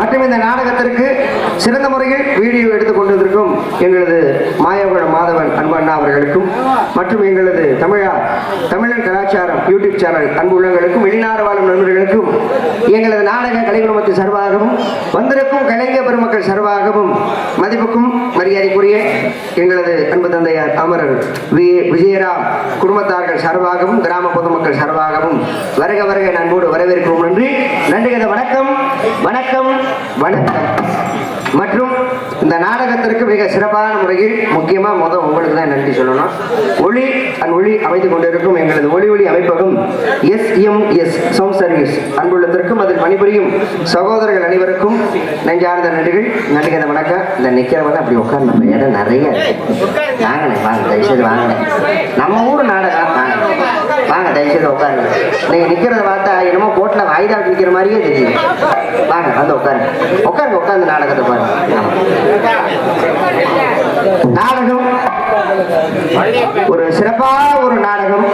மற்றும் இந்த நாடகத்திற்கு சிறந்த முறையில் வீடியோ எடுத்துக் கொண்டிருக்கும் எங்களது மாயகுளம் மாதவன் அன்பு அண்ணா அவர்களுக்கும் மற்றும் எங்களது தமிழா தமிழன் கலாச்சாரம் யூடியூப் சேனல் அன்பு உள்ளங்களுக்கும் வெளிநாடு வாழும் நண்பர்களுக்கும் எங்களது நாடக கலைக்குழுமத்தின் சார்பாகவும் வந்திருக்கும் கலைஞர் பெருமக்கள் சார்பாகவும் மதிப்புக்கும் மரியாதைக்குரிய எங்களது அன்பு தந்தையார் அமரர் வி. விஜயராம் குடும்பத்தார்கள் சார்பாகவும் கிராம பொதுமக்கள் சார்பாகவும் வருக வருக நண்போடு வரவேற்கிறோம் நன்றி. நன்றி வணக்கம். வணக்கம். வணக்கம். மற்றும் இந்த நாடகத்திற்கு மிக சிறப்பான முறையில் முக்கியமாக முதல் உங்களுக்கு தான் நன்றி சொல்லணும். ஒளி அண்ட் ஒளி அமைத்து கொண்டிருக்கும் எங்களது ஒளி ஒளி அமைப்பகம் S M S sound service அன்புள்ளத்திற்கும் அதில் பணிபுரியும் சகோதரர்கள் அனைவருக்கும் நெஞ்சார்ந்த நன்றிகள். நன்றி வணக்கம். இந்த நிற்கிறவங்க அப்படி உட்காந்து நம்ம இடம் நிறைய வாங்கினேன் வாங்க தயவுசெய்து வாங்கினேன் நம்ம ஊர் நாடகம் வாங்கினேன் வாங்க தயவுசெய்து உட்காருங்க. நீங்க நிக்கிறத பார்த்தா என்னமோ கோட்ல வாய்தா நிக்கிற மாதிரியே தெரியுது. வாங்க வந்து உட்காருங்க. உட்காருங்க உட்காந்து நாடகத்தை பாருங்க. நாடகம். ஒரு சிறப்பான ஒரு நாடகம்.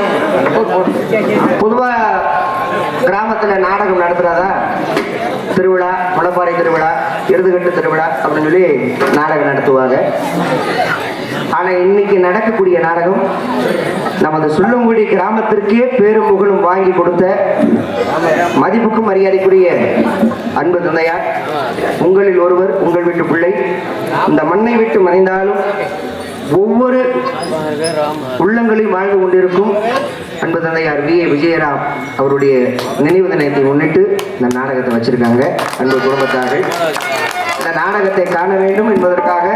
பொதுவா கிராமத்துல நாடகம் நடத்துகிறதா திருவிழா முளப்பாறை திருவிழா இறுதுகட்டு திருவிழா அப்படின்னு சொல்லி நாடகம் நடத்துவாங்க. ஆனா இன்னைக்கு நடக்கக்கூடிய நாடகம் நமது சுள்ளங்குடி கிராமத்திற்கே பேரும் புகழும் வாங்கி கொடுத்த மதிப்புக்கும் மரியாதைக்குரிய அன்பு தந்தையார் உங்களில் ஒருவர் உங்கள் வீட்டு பிள்ளை. இந்த மண்ணை விட்டு மறைந்தாலும் ஒவ்வொரு உள்ளங்களில் வாழ்ந்து கொண்டிருக்கும் அன்பு தந்தையார் வி ஏ விஜயராம் அவருடைய நினைவு தினத்தை முன்னிட்டு இந்த நாடகத்தை வச்சிருக்காங்க. அன்பு குடும்பத்தார்கள். இந்த நாடகத்தை காண வேண்டும் என்பதற்காக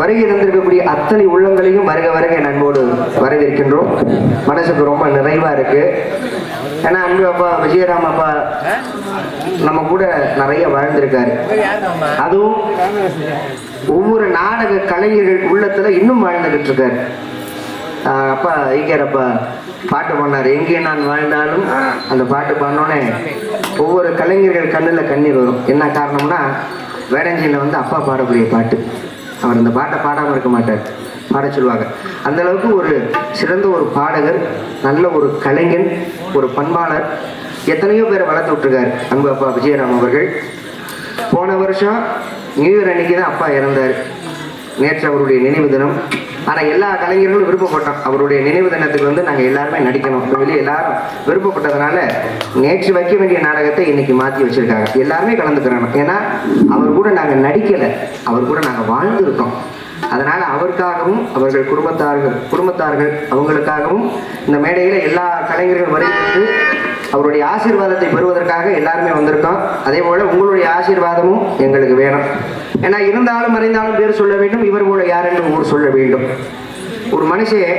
வருகை தந்திருக்கக்கூடிய அத்தனை உள்ளங்களையும் வருக வருக நண்போடு வரவேற்கின்றோம். மனசுக்கு ரொம்ப நிறைவா இருக்கு. ஏன்னா அன்பு அப்பா விஜயராம் அப்பா நம்ம கூட நிறைய வாழ்ந்திருக்காரு. அதுவும் ஒவ்வொரு நாடக கலைஞர்கள் உள்ளத்துல இன்னும் வாழ்ந்துகிட்டு இருக்காரு. அப்பா ஐக்கியர் அப்பா பாட்டு பண்ணார் எங்கே நான் வாழ்ந்தாலும் அந்த பாட்டு பண்ணோன்னே ஒவ்வொரு கலைஞர்கள் கண்ணில் கண்ணீர் வரும். என்ன காரணம்னா வேடஞ்சியில் வந்து அப்பா பாடக்கூடிய பாட்டு. அவர் அந்த பாட்டை பாடாமல் இருக்க மாட்டார். பாட சொல்லுவாங்க. அந்த அளவுக்கு ஒரு சிறந்த ஒரு பாடகர் நல்ல ஒரு கலைஞன் ஒரு பண்பாளர். எத்தனையோ பேரை வளர்த்து விட்டுருக்காரு அன்பு அப்பா விஜயராம் அவர்கள். போன வருஷம் நியூ இயர் அன்னைக்கு தான் அப்பா இறந்தார். நேற்று அவருடைய நினைவு தினம். ஆனால் எல்லா கலைஞர்களும் விருப்பப்பட்டோம். அவருடைய நினைவு தினத்துக்கு வந்து நாங்கள் எல்லாருமே நடிக்கணும் வெளியே எல்லாரும் விருப்பப்பட்டதுனால நேற்று வைக்க வேண்டிய நாடகத்தை இன்னைக்கு மாற்றி வச்சிருக்காங்க. எல்லாருமே கலந்துக்கிறாங்க. ஏன்னா அவர் கூட நாங்கள் நடிக்கலை. அவர் கூட நாங்கள் வாழ்ந்துருக்கோம். அதனால அவருக்காகவும் அவர்கள் குடும்பத்தார்கள் குடும்பத்தார்கள் அவங்களுக்காகவும் இந்த மேடையில் எல்லா கலைஞர்கள் வருகிறது அவருடைய ஆசீர்வாதத்தை பெறுவதற்காக எல்லாருமே வந்திருக்கோம். அதே போல உங்களுடைய ஆசீர்வாதமும் எங்களுக்கு வேணும். ஏன்னா இருந்தாலும் மறைந்தாலும் பேர் சொல்ல வேண்டும் இவர் போல யார் என்று ஊர் சொல்ல வேண்டும். ஒரு மனுஷன்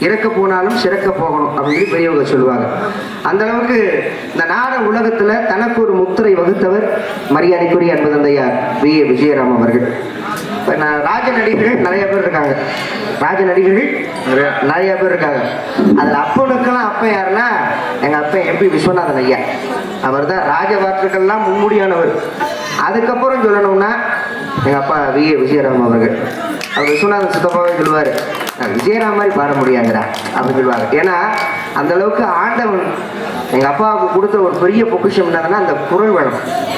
இறக்க போனாலும் சிறக்க போகணும் அப்படின்னு பெரியவங்க சொல்லுவாங்க. அந்த அளவுக்கு இந்த நாட உலகத்துல தனக்கு ஒரு முத்திரை வகுத்தவர் மரியாதைக்குரிய அன்பு தந்தையார் வி. ஏ. விஜயராம் அவர்கள். இப்ப நான் ராஜ நடிகர்கள் நிறைய பேர் இருக்காங்க. ராஜ நடிகர்கள் நிறைய. பேர் இருக்காங்க. அதுல அப்பனுக்கெல்லாம் அப்பன் யாருன்னா எங்க அப்பன் எம்பி விஸ்வநாதன் ஐயா. அவர் தான் ராஜ வார்த்தைகள்லாம் முன்முடியானவர் அதுக்கப்புறம் சொல்லணும்னா எங்கள் அப்பா வி. ஏ. விஜயராம் அவர்கள். அவர் விஸ்வநாதன் சித்தப்பாவே சொல்லுவார். "நான் விஜயராம் மாதிரி பாட முடியாதுடா அப்படின்னு சொல்லுவாங்க. ஏன்னா அந்த அளவுக்கு ஆண்டவன் எங்கள் அப்பாவுக்கு கொடுத்த ஒரு பெரிய பொக்கிஷம் என்னதுன்னா அந்த குரல் வளம்.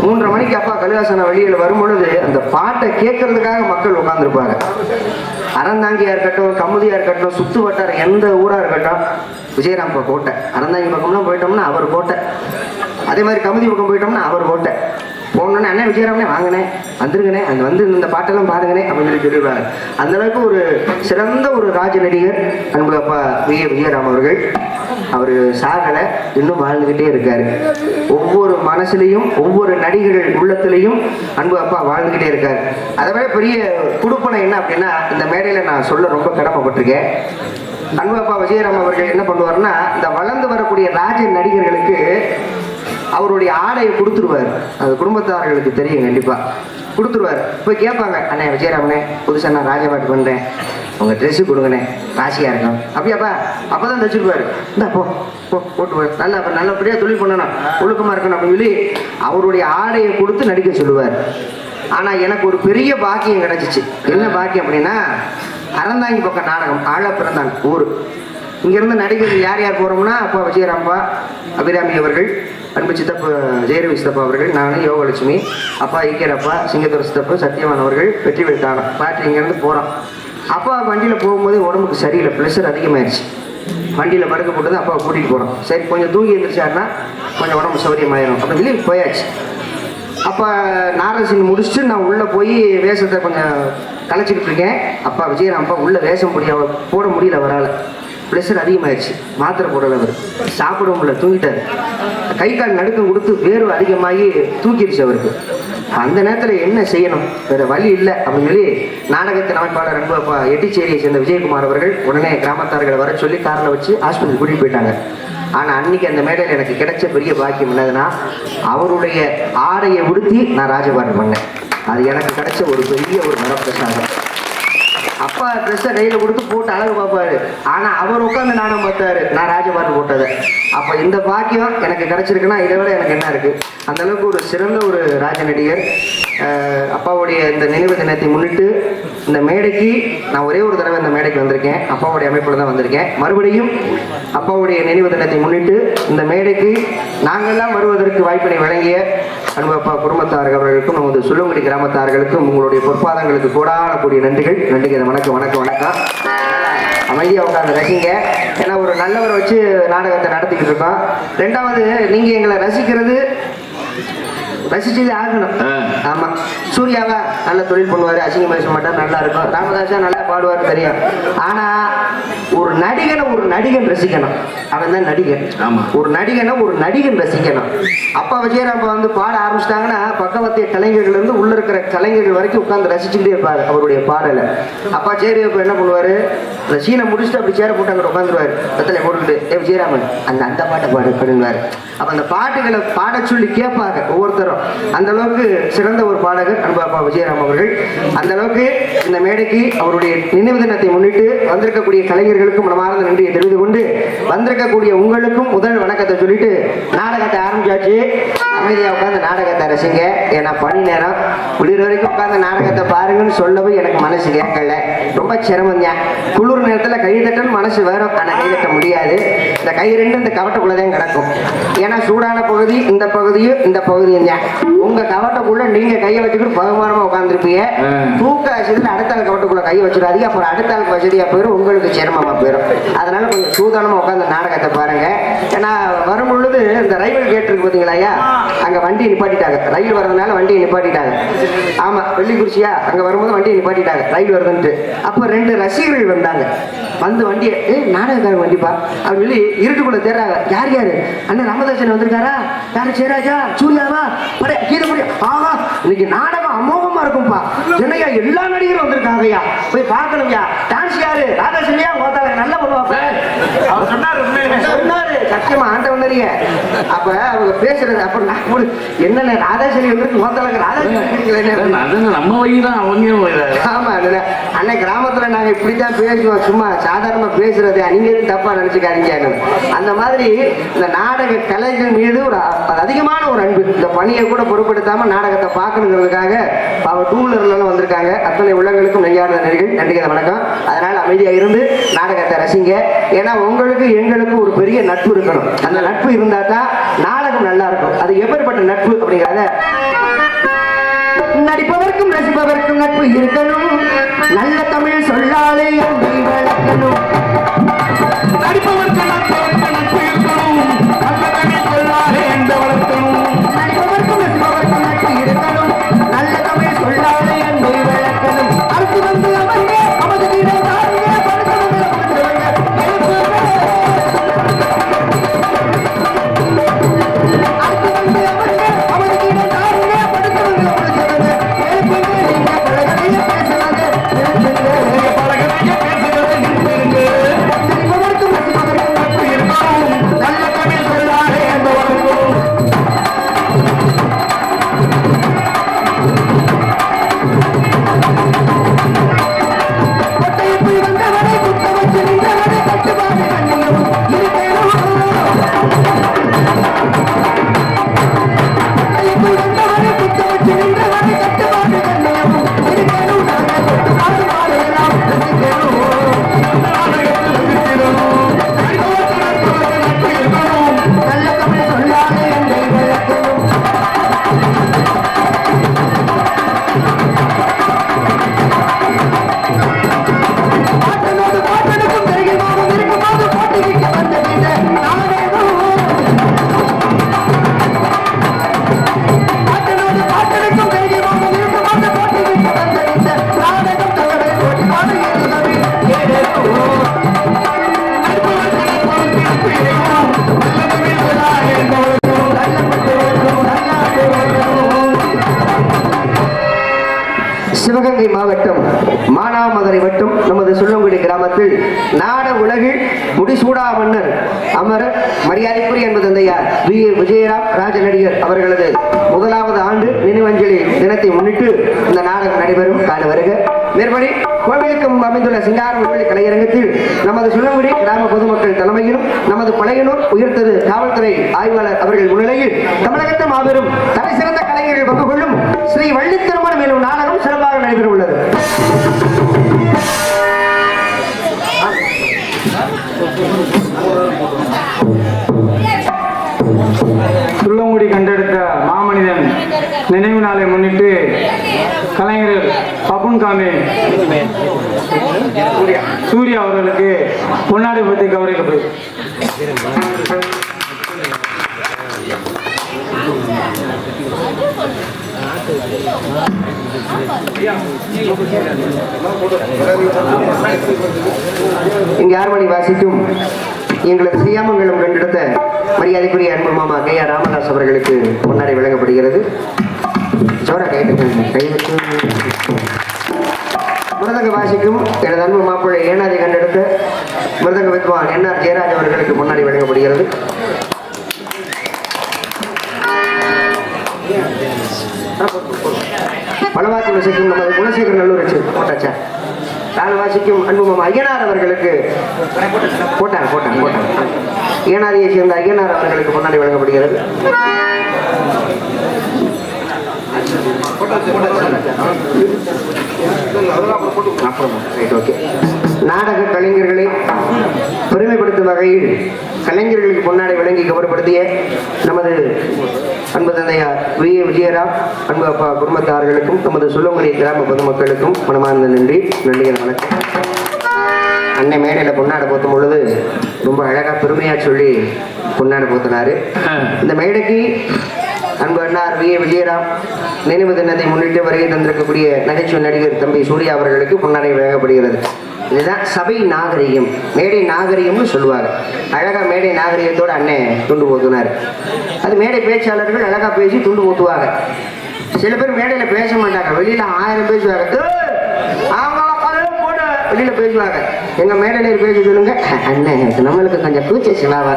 மூன்றரை மணிக்கு அப்பா கலிவாசன வழியில் வரும்பொழுது அந்த பாட்டை கேட்கறதுக்காக மக்கள் உட்காந்துருப்பாங்க அறந்தாங்கியா இருக்கட்டும் கமுதியா இருக்கட்டும் சுத்து வட்டார எந்த ஊரா இருக்கட்டும் விஜயராம் கோட்டை. அறந்தாங்கி பக்கம்லாம் போயிட்டோம்னா அவர் கோட்டை. அதே மாதிரி கமுதி பக்கம் போயிட்டோம்னா அவர் கோட்டை. போனோடனே அண்ணன் விஜயராமனே வாங்கினேன் வந்துருங்கண்ணே அங்கே வந்து இந்த பாட்டெல்லாம் பாருங்கண்ணே அப்படின்னு சொல்லி சொல்லிடுவாங்க அந்த அளவுக்கு ஒரு சிறந்த ஒரு ராஜ நடிகர் அன்பு அப்பா வி. விஜயராம் அவர்கள். அவர் சாகலை இன்னும் வாழ்ந்துகிட்டே இருக்காரு. ஒவ்வொரு மனசுலையும் ஒவ்வொரு நடிகர்கள் உள்ளத்துலையும் அன்பு அப்பா வாழ்ந்துகிட்டே இருக்காரு. அதை விட பெரிய குடுப்பனை என்ன அப்படின்னா இந்த மேடையில நான் சொல்ல ரொம்ப கடமைப்பட்டிருக்கேன். அன்பு அப்பா விஜயராம் அவர்கள் என்ன பண்ணுவார்னா இந்த வளர்ந்து வரக்கூடிய ராஜ நடிகர்களுக்கு அவருடைய ஆடையை கொடுத்துருவார். அது குடும்பத்தார்களுக்கு தெரியும் கண்டிப்பாக கொடுத்துருவாரு. போய் கேட்பாங்க அண்ணே விஜயராமனே புதுசாக நான் ராஜபாட்டு பண்ணுறேன் உங்கள் ட்ரெஸ்ஸு கொடுங்கண்ணே ராசியாக இருக்கும் அப்படியாப்பா? அப்பதான் தச்சிருப்பாரு. இந்தா போ போ போட்டு போய் நல்லா அப்போ நல்லபடியாக தொழில் பண்ணணும். ஒழுக்கமாக இருக்கணும் அப்படின்னு சொல்லி அவருடைய ஆடையை கொடுத்து நடிக்க சொல்லுவார். ஆனால் எனக்கு ஒரு பெரிய பாக்கியம் கிடச்சிச்சு. என்ன பாக்கியம் அப்படின்னா அறந்தாங்கி பக்கம் நாடகம் ஆழ பிறந்தான் ஊர். இங்கேருந்து நடிகர்கள் யார் யார் போகிறோம்னா அப்பா விஜயராம்பா அபிராமி அவர்கள் அன்பு சித்தப்பா ஜெயரவி சித்தப்பா அவர்கள் நான் யோகலட்சுமி அப்பா ஐக்கியரப்பா சிங்கத்தூர் சித்தப்பு சத்யவான் அவர்கள் வெற்றி பெற்றாங்க பாட்டி இங்கேருந்து போகிறோம் அப்பா வண்டியில் போகும்போது உடம்புக்கு சரியில்லை ப்ரெஷர் அதிகமாயிருச்சு. வண்டியில் படுக்க போட்டது அப்பாவை கூட்டிகிட்டு போகிறோம் சரி கொஞ்சம் தூங்கி எழுந்திரிச்சாருன்னா கொஞ்சம் உடம்பு சௌகரியமாயிரும் அப்படின்னு சொல்லி போயாச்சு. அப்போ நாரசிங் முடிச்சுட்டு நான் உள்ளே போய் வேஷத்தை கொஞ்சம் கலைச்சிக்கிட்டு இருக்கேன். அப்பா விஜயராம் அப்பா உள்ளே வேஷம் முடிய போட முடியல அவரால். ப்ரெஷர் அதிகமாயிடுச்சு மாத்திரை போடல அவர். சாப்பிட முடியல கை கால் நடுக்கம் கொடுத்து வேர்வை அதிகமாகி தூக்கிடுச்சு அவருக்கு. அந்த நேரத்தில் என்ன செய்யணும்? வேற வழி இல்லை அப்படின்னு சொல்லி நாடகத்தின் அமைப்பாளர் அன்பு எட்டிச்சேரியை சேர்ந்த விஜயகுமார் அவர்கள் உடனே கிராமத்தார்களை வர சொல்லி காரில் வச்சு ஆஸ்பத்திரி கூட்டிகிட்டு போயிட்டாங்க. ஆனால் அன்னைக்கு அந்த மேடையில் எனக்கு கிடைச்ச பெரிய பாக்கியம் என்னதுன்னா அவருடைய ஆடையை உடுத்தி நான் ராஜபாட்டு பண்ணேன். அது எனக்கு கிடைச்ச ஒரு பெரிய ஒரு வரப்பிரசாதம். அப்பா ட்ரெஸ்ஸை கையில் கொடுத்து போட்டு அழகு பார்ப்பாரு ஆனால் அவர் உட்காந்து நானும் பார்த்தாரு. நான் ராஜபாட்டு போட்டதை. அப்போ இந்த பாக்கியம் எனக்கு கிடச்சிருக்குன்னா இதை விட எனக்கு என்ன இருக்குது அந்த அளவுக்கு ஒரு சிறந்த ஒரு ராஜ நடிகர் அப்பாவுடைய இந்த நினைவு தினத்தை முன்னிட்டு இந்த மேடைக்கு நான் ஒரே ஒரு தடவை இந்த மேடைக்கு வந்திருக்கேன். அப்பாவுடைய அமைப்பில் தான் வந்திருக்கேன். மறுபடியும் அப்பாவுடைய நினைவு தினத்தை முன்னிட்டு இந்த மேடைக்கு நாங்கள்லாம் வருவதற்கு வாய்ப்பினை வழங்கிய அன்பப்பா குடும்பத்தார்கள் அவர்களுக்கும் நமது சுள்ளங்குடி கிராமத்தார்களுக்கும் உங்களுடைய பொற்பாதங்களுக்கு கூடாடக்கூடிய கூடிய நன்றிகள். நன்றிகள் வணக்கம் வணக்கம் வணக்கம். அமைதியாக உட்காந்து ரசிங்க. ஏன்னா ஒரு நல்லவரை வச்சு நாடகத்தை நடத்திக்கிட்டு இருக்கோம். ரெண்டாவது நீங்கள் எங்களை ரசிக்கிறது ரசிச்சது ஆகணும். ஆமா. சூர்யாவா நல்ல தொழில் பண்ணுவாரு அசிங்கம் பேச மாட்டார் நல்லா இருக்கும். ராமதாஸா நல்லா பாடுவார் தெரியும். ஆனா ஒரு நடிகனை ஒரு நடிகன் ரசிக்கணும். அவன் தான் நடிகன். ஆமா. ஒரு நடிகனை ஒரு நடிகன் ரசிக்கணும். அப்பா விஜயராம்பா வந்து பாட ஆரம்பிச்சிட்டாங்கன்னா பக்கவத்திய கலைஞர்கள் இருந்து உள்ள இருக்கிற கலைஞர்கள் வரைக்கும் உட்கார்ந்து ரசிச்சுக்கிட்டே இருப்பாரு அவருடைய பாடலை. அப்பா சேரி அப்ப என்ன பண்ணுவாரு? அந்த சீனை முடிச்சுட்டு அப்படி சேர போட்டு அங்கே உட்காந்துருவாரு. வெத்தலை போட்டுக்கிட்டு ஏ விஜயராமன் அந்த அந்த பாட்டை பாடு அப்படின்வாரு அப்ப அந்த பாட்டுகளை பாட சொல்லி கேட்பாங்க ஒவ்வொருத்தரும். அந்த அளவுக்கு சிறந்த ஒரு பாடகர் அன்பப்பா விஜயராம் அவர்கள். அந்த அளவுக்கு இந்த மேடைக்கு அவருடைய நினைவு தினத்தை முன்னிட்டு வந்திருக்கக்கூடிய கலைஞர்களுக்கும் மனமார்ந்த நன்றியை தெரிந்து கொண்டு வந்திருக்கக்கூடிய உங்களுக்கும் முதல் வணக்கத்தை சொல்லிட்டு நாடகத்தை ஆரம்பிச்சாச்சு. அமைதியா உட்காந்து நாடகத்தை ரசிங்க. ஏன்னா பணி நேரம். குளிர் வரைக்கும் உட்காந்து நாடகத்தை பாருங்கன்னு சொல்லவும் எனக்கு மனசு கேட்கல. ரொம்ப சிரமம் தான் குளிர் நேரத்தில் கை தட்டன்னு மனசு வரும் ஆனால் கை தட்ட முடியாது. இந்த கை ரெண்டு இந்த கவட்டக்குள்ள தான் கிடக்கும். ஏன்னா சூடான பகுதி இந்த பகுதியும் இந்த பகுதியும் தான் உங்க கவட்டக்குள்ள நீங்க கையை வச்சுக்கிட்டு பகுமானமா உட்காந்துருப்பீங்க. தூக்க ஆச்சுன்னு அடுத்த ஆள் கவட்டக்குள்ள கை வச்சிடாதீங்க அப்புறம் அடுத்த ஆளுக்கு வசதியா போயிடும் உங்களுக்கு சிரமமா போயிடும் அதனால கொஞ்சம் சூதானமா உட்காந்து நாடகத்தை பாருங்க. ஏன்னா வரும் பொழுது இந்த ரயில் கேட் இருக்கு பாத்தீங்களா ஐயா? அங்க வண்டி நிப்பாட்டிட்டாங்க. ரயில் வர்றதுனால வண்டியை நிப்பாட்டிட்டாங்க. ஆமா வெள்ளிக்குறிச்சியா அங்க வரும்போது வண்டியை நிப்பாட்டிட்டாங்க. ரயில் வருதுன்ட்டு. அப்ப ரெண்டு ரசிகர்கள் வந்தாங்க. வந்து வண்டியை ஏ நாடகக்காரன் வண்டிப்பா? அப்படின்னு சொல்லி இருட்டுக்குள்ள தேடுறாங்க. யார் யாரு? அண்ணன் ராமதாசன் வந்திருக்காரா? யாரு சேராஜா சூர்யாவா? படே கீழே ஆஹா இன்னைக்கு நாடகம் அமோகமா இருக்கும்பா. என்னையா எல்லா நடிகரும் வந்திருக்காங்கய்யா போய் பார்க்கணும்யா டான்ஸ் யாரு? ராதாசன்யா கோத்தால நல்லா பண்ணுவாப்ப அவர். சொன்னாரு. சத்தியமா ஆண்டவன் அறிய. அப்ப அவங்க பேசுறது அப்ப நான் என்னென்ன ராதாசரி வந்து கோத்தால ராதாசரி நம்ம வழி தான் அவங்க ஆமா அன்னைக்கு கிராமத்துல நாங்க இப்படித்தான் பேசுவோம். சும்மா சாதாரணமா பேசுறது நீங்க எதுவும் தப்பா நினைச்சுக்காதீங்க அந்த மாதிரி இந்த நாடக கலைகள் மீது ஒரு அதிகமான ஒரு அன்பு. இந்த பணியை கூட பொருட்படுத்தாம நாடகத்தை பார்க்கணுங்கிறதுக்காக அவர் டூ வந்திருக்காங்க. அத்தனை உள்ளங்களுக்கும் நெய்யார்ந்த நடிகள் நன்றிகள் வணக்கம். அதனால அமைதியா இருந்து நாடகத்தை ரசிங்க. ஏன்னா உங்களுக்கு எங்களுக்கு ஒரு பெரிய நட்பு இருக்கணும் அந்த நட்பு இருந்தா தான் நாடகம் நல்லா இருக்கும் அது எப்படிப்பட்ட நட்பு அப்படிங்கிறத நடிப்பவர்க்கும் ரசிப்பவர்க்கும் நட்பு இருக்கணும். நல்ல தமிழ் சொல்லாலே அன்பை வளர்க்கணும். சிவகங்கை மாவட்டம் மானாமதுரை வட்டம் நமது சுள்ளங்குடி கிராமத்தில் நாட உலகில் முடிசூடா மன்னர் அமரர் மரியாதைக்குரிய என்பது தந்தையார் வி. விஜயராம் ராஜ நடிகர் அவர்களது முதலாவது ஆண்டு நினைவஞ்சலி தினத்தை முன்னிட்டு இந்த நாடகம் நடைபெறும். காண வருக. மேற்படி கோவிலுக்கும் அமைந்துள்ள சிங்காரம் விண்வெளி கலையரங்கத்தில் நமது சுள்ளங்குடி கிராம பொதுமக்கள் தலைமையிலும் நமது பழையனூர் உயர்த்தது காவல்துறை ஆய்வாளர் அவர்கள் முன்னிலையில் தமிழகத்தில் மாபெரும் தலை சிறந்த கலைஞர்கள் பங்கு கொள்ளும் ஸ்ரீ வள்ளி திருமணம் எனும் நாடகம் சிறப்பாக நடைபெற உள்ளது. துள்ளங்குடி கண்டெடுத்த மாமனிதன் நினைவு நாளை முன்னிட்டு கலைஞர் பப்புன் காமே சூர்யா அவர்களுக்கு பொன்னாடி பற்றி கௌரவிக்கப்படும் இங்கு ஆர்மணி வாசிக்கும் எங்களது செய்யாமங்கலம் கண்டெடுத்த மரியாதைக்குரிய அன்பு மாமா கே ஆர் ராமதாஸ் அவர்களுக்கு முன்னாடி வழங்கப்படுகிறது. ஜோரா கைட்டு மிருதங்க வாசிக்கும் எனது அன்பு மாப்பிள்ளை ஏனாதி கண்டெடுத்த மிருதங்க வித்வான் என் ஆர் ஜெயராஜ் அவர்களுக்கு முன்னாடி வழங்கப்படுகிறது. பலவாத்தி வசிக்கும் நமது குலசேகர் நல்லூர் போட்டாச்சா? நான் வாசிக்கும் அன்பு ஐயனார் அவர்களுக்கு போட்டாங்க போட்டாங்க போட்டாங்க. ஐயனாரியை சேர்ந்த ஐயனார் அவர்களுக்கு முன்னாடி வழங்கப்படுகிறது. ஓகே. நாடக கலைஞர்களை பெருமைப்படுத்தும் வகையில் கலைஞர்களுக்கு பொன்னாடை வழங்கி கௌரவப்படுத்திய நமது அன்பு தந்தையார் வி. ஏ. விஜயராம் அன்பு அப்பா குடும்பத்தார்களுக்கும் நமது சொல்லுங்குடி கிராம பொதுமக்களுக்கும் மனமார்ந்த நன்றி நன்றிகள் வணக்கம். அன்னை மேடையில் பொன்னாடை போத்தும் பொழுது ரொம்ப அழகா பெருமையா சொல்லி பொன்னாடை போத்தினாரு. இந்த மேடைக்கு அன்பு அண்ணார் வி விஜயராம் நினைவு தினத்தை முன்னிட்டு வருகை தந்திருக்கக்கூடிய நகைச்சுவை நடிகர் தம்பி சூர்யா அவர்களுக்கு பொன்னாடை வழங்கப்படுகிறது. இதுதான் சபை நாகரிகம் மேடை நாகரிகம்னு சொல்லுவாங்க. அழகா மேடை நாகரிகத்தோட அண்ணன் துண்டு போத்துனார். அது மேடை பேச்சாளர்கள் அழகா பேசி துண்டு போத்துவாங்க. சில பேர் மேடையில பேச மாட்டாங்க. வெளியில ஆயிரம் பேசுவாங்க "ஏய், வெளியில பேசுவாங்க எங்க மேடையில பேசி சொல்லுங்க. அண்ணன் நம்மளுக்கு கொஞ்சம் கூச்ச சிவாவா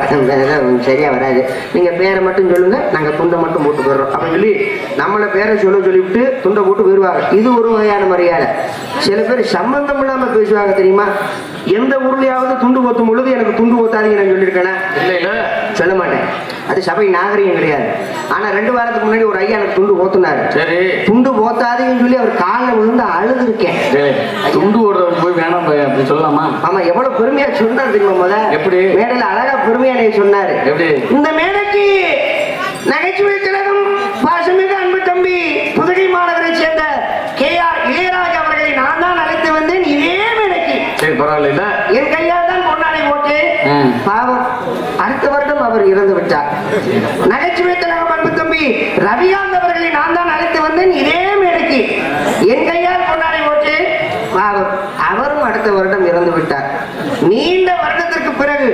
சரியா வராது. நீங்க பேரை மட்டும் சொல்லுங்க நாங்க துண்டை மட்டும் போட்டு போடுறோம். அப்படின்னு சொல்லி நம்மள பேரை சொல்ல சொல்லிவிட்டு துண்டை போட்டு போயிடுவாங்க. இது ஒரு வகையான மரியாதை. சில பேர் சம்பந்தம் இல்லாம பேசுவாங்க தெரியுமா? எந்த ஊர்லயாவது துண்டு போத்தும் பொழுது எனக்கு துண்டு போத்தாதீங்க நான் சொல்லியிருக்கேனா? இல்ல இல்ல. சொல்ல மாட்டேன். அது சபை நாகரிகம் கிடையாது. ஆனா ரெண்டு வாரத்துக்கு முன்னாடி ஒரு ஐயா எனக்கு துண்டு போத்துனாரு சரி. துண்டு போத்தாதீங்கன்னு சொல்லி அவர் காலில் விழுந்து அழுது இருக்கேன் துண்டு போய் வேணாம் பையன் அப்படி சொல்லலாமா? ஆமா எவ்வளவு பெருமையா சொன்னார் தெரியுமா முத எப்படி? மேடையில அழகா பெருமையா நீ சொன்னாரு. எப்படி? இந்த மேடைக்கு நகைச்சுவை திலகம் பாசமிகு அன்பு தம்பி புதுகை மாநகரை சேர்ந்த கே ஆர் இளையராஜா அவர்களை நான் தான் அழைத்து வந்தேன் இதே மேடைக்கு. சரி பரவாயில்ல என் கையால் தான் பொன்னாடை போட்டு. பாவம் அடுத்த வருடம் அவர் இறந்து விட்டார். நகைச்சுவை திலகம் அன்பு தம்பி ரவிகாந்த் அவர்களை நான் தான் அழைத்து வந்தேன் இதே மேடைக்கு என் கையால் பொன்னாடை போட்டு பாவம் அவரும் அடுத்த வருடம் இறந்து விட்டார். நீண்ட வருடத்திற்கு பிறகு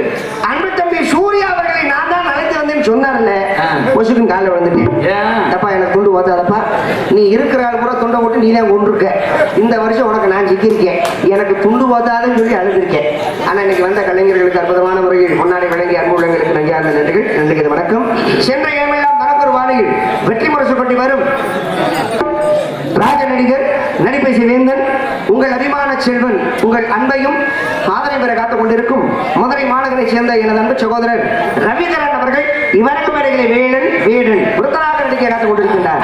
அன்பு தம்பி சூர்யா அவர்களை நான் தான் அழைத்து வந்தேன்னு சொன்னார்ல. கொசுக்கும் காலில் தப்பா எனக்கு துண்டு ஓத்தாதப்பா நீ இருக்கிற ஆள் கூட துண்டை போட்டு நீ தான் கொண்டிருக்க இந்த வருஷம் உனக்கு நான் சிக்கியிருக்கேன் எனக்கு துண்டு ஓத்தாதுன்னு சொல்லி அழுதுருக்கேன். ஆனா இன்னைக்கு வந்த கலைஞர்களுக்கு அற்புதமான முறையில் முன்னாடி வழங்கி அன்பு உள்ளங்களுக்கு நன்றியார்ந்த நன்றிகள். நன்றிக்கு வணக்கம். சென்ற ஏமையாம் மரப்பூர் வாழையில் வெற்றி முரசு கொண்டு வரும் ராஜ நடிகர் நடிப்பை வேந்தன் உங்கள் அபிமான செல்வன் உங்கள் அன்பையும் ஆதரவு பெற காத்துக் கொண்டிருக்கும் மதுரை மாநகரை சேர்ந்த எனது அன்பு சகோதரர் ரவிகரன் அவர்கள் இவருக்கு மேடைகளை வேடன் வேடன் விருத்தராக நடிக்க காத்துக் கொண்டிருக்கின்றார்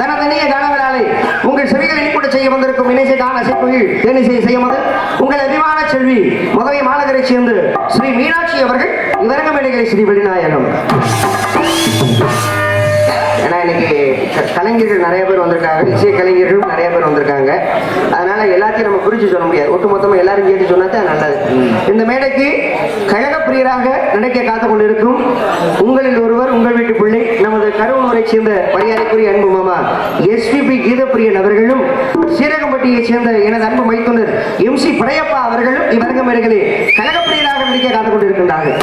தனதனிய இணைய உங்கள் செவிகளை இனிப்புட செய்ய வந்திருக்கும் இணைசை தான சிற்புகள் தேனிசை செய்யமது உங்கள் அபிமான செல்வி மதுரை மாநகரை சேர்ந்து ஸ்ரீ மீனாட்சி அவர்கள் இவரங்க மேடைகளை ஸ்ரீ வெளிநாயகம். கலைஞர்கள் நிறைய பேர் வந்திருக்காங்க இசை கலைஞர்களும் நிறைய பேர் வந்திருக்காங்க. அதனால எல்லாத்தையும் நம்ம குறிச்சு சொல்ல முடியாது. ஒட்டுமொத்தமா எல்லாரும் கேட்டு சொன்னா தான் நல்லது. இந்த மேடைக்கு கழக பிரியராக நினைக்க காத்து கொண்டிருக்கும் உங்களில் ஒருவர் உங்கள் வீட்டு பிள்ளை நமது கருவூரை சேர்ந்த மரியாதைக்குரிய அன்பு மாமா எஸ்பிபி கீதப்பிரியன் அவர்களும் சீரகம்பட்டியை சேர்ந்த எனது அன்பு மைத்துனர் எம் சி படையப்பா அவர்களும் இவரங்க மேடைகளில் கழக பிரியராக நடிக்க காத்து கொண்டிருக்கின்றார்கள்.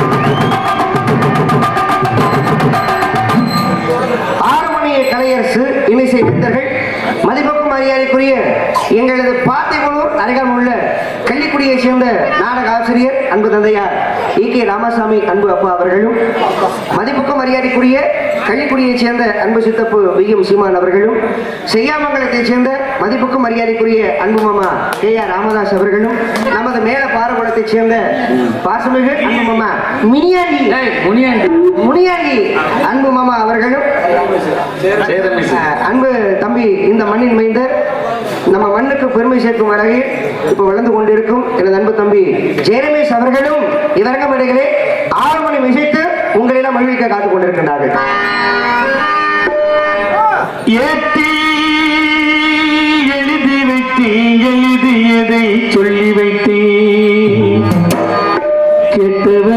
கலையரசு இமிசை இனிசை வித்தர்கள் மரியாதைக்குரிய எங்களது பாத்தைக்குளூர் அருகாமல் உள்ள கள்ளிக்குடியைச் சேர்ந்த நாடக ஆசிரியர் அன்பு தந்தையார். E K. ராமசாமி அன்பு அப்பா அவர்களும் மதிப்புக்கும் மரியாதைக்குரிய கள்ளிக்குடியைச் சேர்ந்த அன்பு சித்தப்பு வி. எம். சீமான் அவர்களும் செய்யாமங்கலத்தைச் சேர்ந்த மதிப்புக்கும் மரியாதைக்குரிய அன்பு மாமா கே. ஆர். ராமதாஸ் அவர்களும் நமது மேல பாரகுளத்தைச் சேர்ந்த பாசமிகு அன்பு மாமா மினியாண்டி முனியாண்டி. முனியாண்டி அன்பு மாமா அவர்களும் அன்பு தம்பி இந்த மண்ணின் மைந்தர் நம்ம மண்ணுக்கு பெருமை சேர்க்கும் வகையில் இப்ப வளர்ந்து கொண்டிருக்கும் எனது அன்பு தம்பி ஜெயரமேஷ் அவர்களும் இவரங்கம் இடைகளே ஆறு மணி விஷயத்து உங்களெல்லாம் மகிழ்விக்க காத்துக் கொண்டிருக்கின்றார்கள். ஏத்தி எழுதி வைத்தே எழுதியதை சொல்லி வைத்தே. கேட்டவர்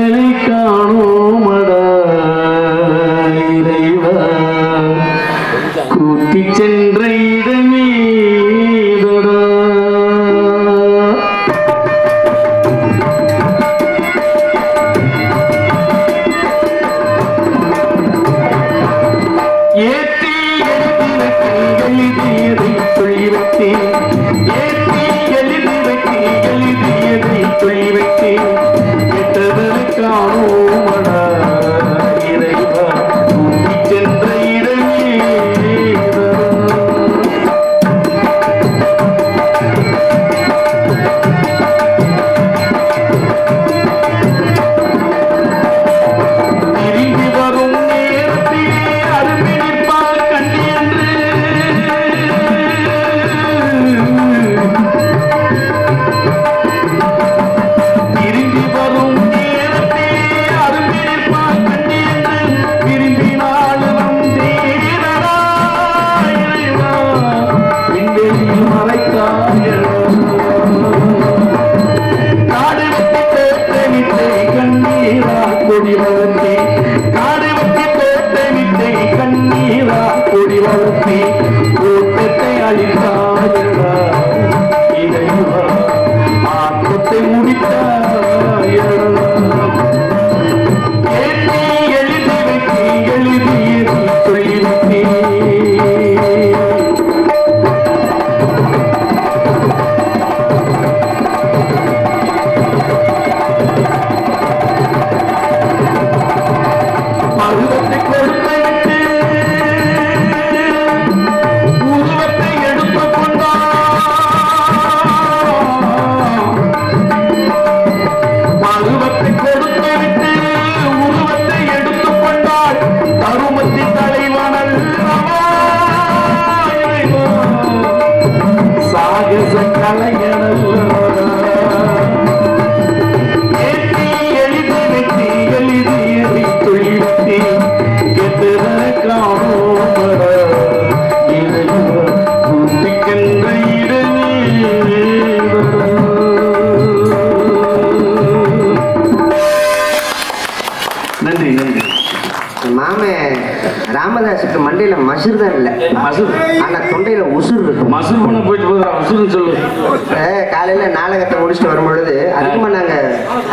முடிச்சுட்டு வரும்பொழுது அதிகமா நாங்க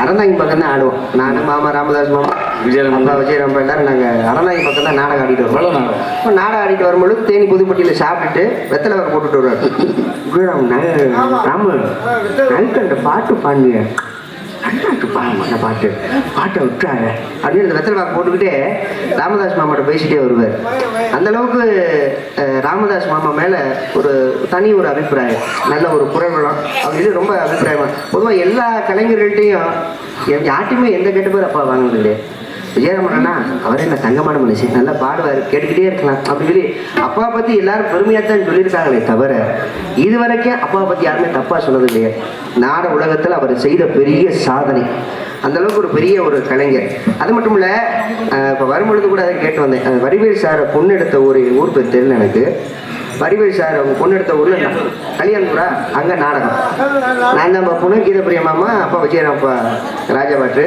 அறந்தாங்கி பக்கம் தான் ஆடுவோம். நானு மாமா ராமதாஸ் மாமா விஜயராமன். அப்பா விஜயராம்பா எல்லாரும் நாங்க அறந்தாங்கி பக்கம் தான் நாடகம் ஆடிட்டு வருவோம். நாடகம் ஆடிட்டு வரும்பொழுது தேனி புதுப்பட்டியில சாப்பிட்டுட்டு வெத்தலை வர போட்டுட்டு வருவார். ராமு நல்கண்ட பாட்டு பாடுங்க பாட்டு பாருங்க அந்த பாட்டு. பாட்டை விட்டுறாங்க. அப்படின்னு அந்த வெத்தலை பாக்கு போட்டுக்கிட்டே ராமதாஸ் மாமாட்ட பேசிட்டே வருவார். அந்த அளவுக்கு ராமதாஸ் மாமா மேல ஒரு தனி ஒரு அபிப்பிராயம் நல்ல ஒரு குரல்வளம் அப்படின்னு ரொம்ப அபிப்பிராயமா. பொதுவாக எல்லா கலைஞர்கள்ட்டையும் என் யார்ட்டையுமே எந்த கெட்ட பேர் அப்பா வாங்கினது இல்லையா விஜயராமண்ணா அவர் என்ன தங்கமான மனுஷன். நல்லா பாடுவார் கேட்டுக்கிட்டே இருக்கலாம் அப்படின்னு சொல்லி அப்பாவை பத்தி எல்லாரும் பெருமையா தான் சொல்லியிருக்காங்களே தவிர இது வரைக்கும் அப்பாவை பத்தி யாருமே தப்பா சொன்னது இல்லையா நாட உலகத்துல அவர் செய்த பெரிய சாதனை. அந்த அளவுக்கு ஒரு பெரிய ஒரு கலைஞர். அது மட்டும் இல்ல இப்போ இப்ப வரும்பொழுது கூட அதை கேட்டு வந்தேன். வடிவேல் சாரை பொண்ணு எடுத்த ஊர் ஊர் பேர் தெரியல எனக்கு. வடிவேல் சார் அவங்க பொண்ணு எடுத்த ஊர்ல கல்யாணம் கல்யாணபுரா? அங்க நாடகம். நான் நம்ம பொண்ணு கீத பிரிய அப்பா விஜயராப்பா ராஜபாட்டு.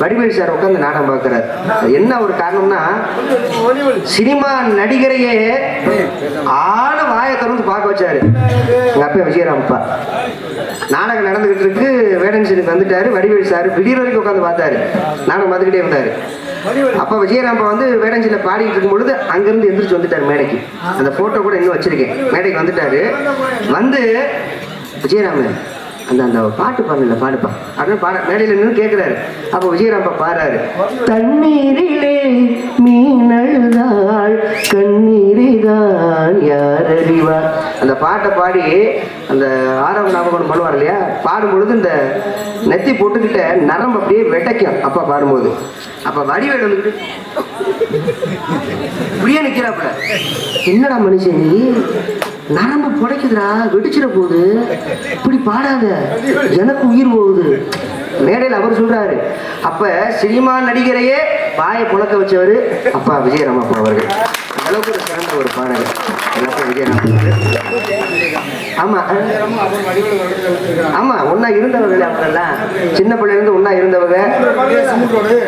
வடிவேல் சார் உட்காந்து நாடகம் பார்க்கிறார். அது என்ன ஒரு காரணம்னா சினிமா நடிகரையே ஆள வாயை திறந்து பார்க்க வச்சாரு. எங்க அப்பா விஜயராமப்பா நாடகம் நடந்துகிட்டு இருக்கு. வேடன்சனுக்கு வந்துட்டாரு. வடிவேல் சார் திடீர் வரைக்கும் உட்காந்து பார்த்தாரு. நாடகம் பார்த்துக்கிட்டே இருந்தாரு. அப்ப விஜயராம்பா வந்து வேடஞ்சில பாடிட்டு இருக்கும் பொழுது அங்கிருந்து எந்திரிச்சு வந்துட்டாரு மேடைக்கு. அந்த போட்டோ கூட இன்னும் வச்சிருக்கேன். மேடைக்கு வந்துட்டாரு. வந்து விஜயராமன் அந்த அந்த பாட்டு பாடல பாடுப்பா. அப்படின்னு பாட மேடையில நின்று கேட்கிறாரு அப்ப விஜயராம்பா பாடுறாரு. தண்ணீரிலே மீனழுதாள் கண்ணீரிதான் யார் அறிவார் அந்த பாட்டை பாடி அந்த ஆரவ ஞாபகம் பண்ணுவார் இல்லையா? பாடும்பொழுது இந்த நெத்தி போட்டுக்கிட்ட நரம்பு அப்படியே வெட்டைக்கும் அப்பா பாடும்போது. அப்ப வடிவேல் வந்துக்கிட்டு இப்படியே நிக்கிறாப்புல. என்னடா மனுஷன் நீ? நரம்பு புடைக்குதுடா வெடிச்சிட போகுது இப்படி பாடாத எனக்கு உயிர் போகுது. மேடையில் அவர் சொல்றாரு. அப்ப சினிமா நடிகரையே பாயை புழக்க வச்சவர் அப்பா விஜயராமப்பா அவர்கள். அளவுக்கு ஒரு சிறந்த ஒரு பாடகர். எல்லாப்பா விஜயராமன் ஆமா. ஆமா ஒன்னா இருந்தவங்க அவங்கெல்லாம் சின்ன பிள்ளைல இருந்து ஒன்னா இருந்தவங்க.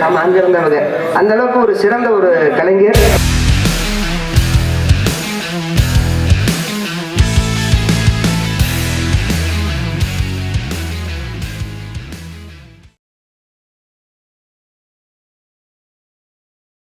ஆமா அங்க இருந்தவங்க. அந்த அளவுக்கு ஒரு சிறந்த ஒரு கலைஞர்.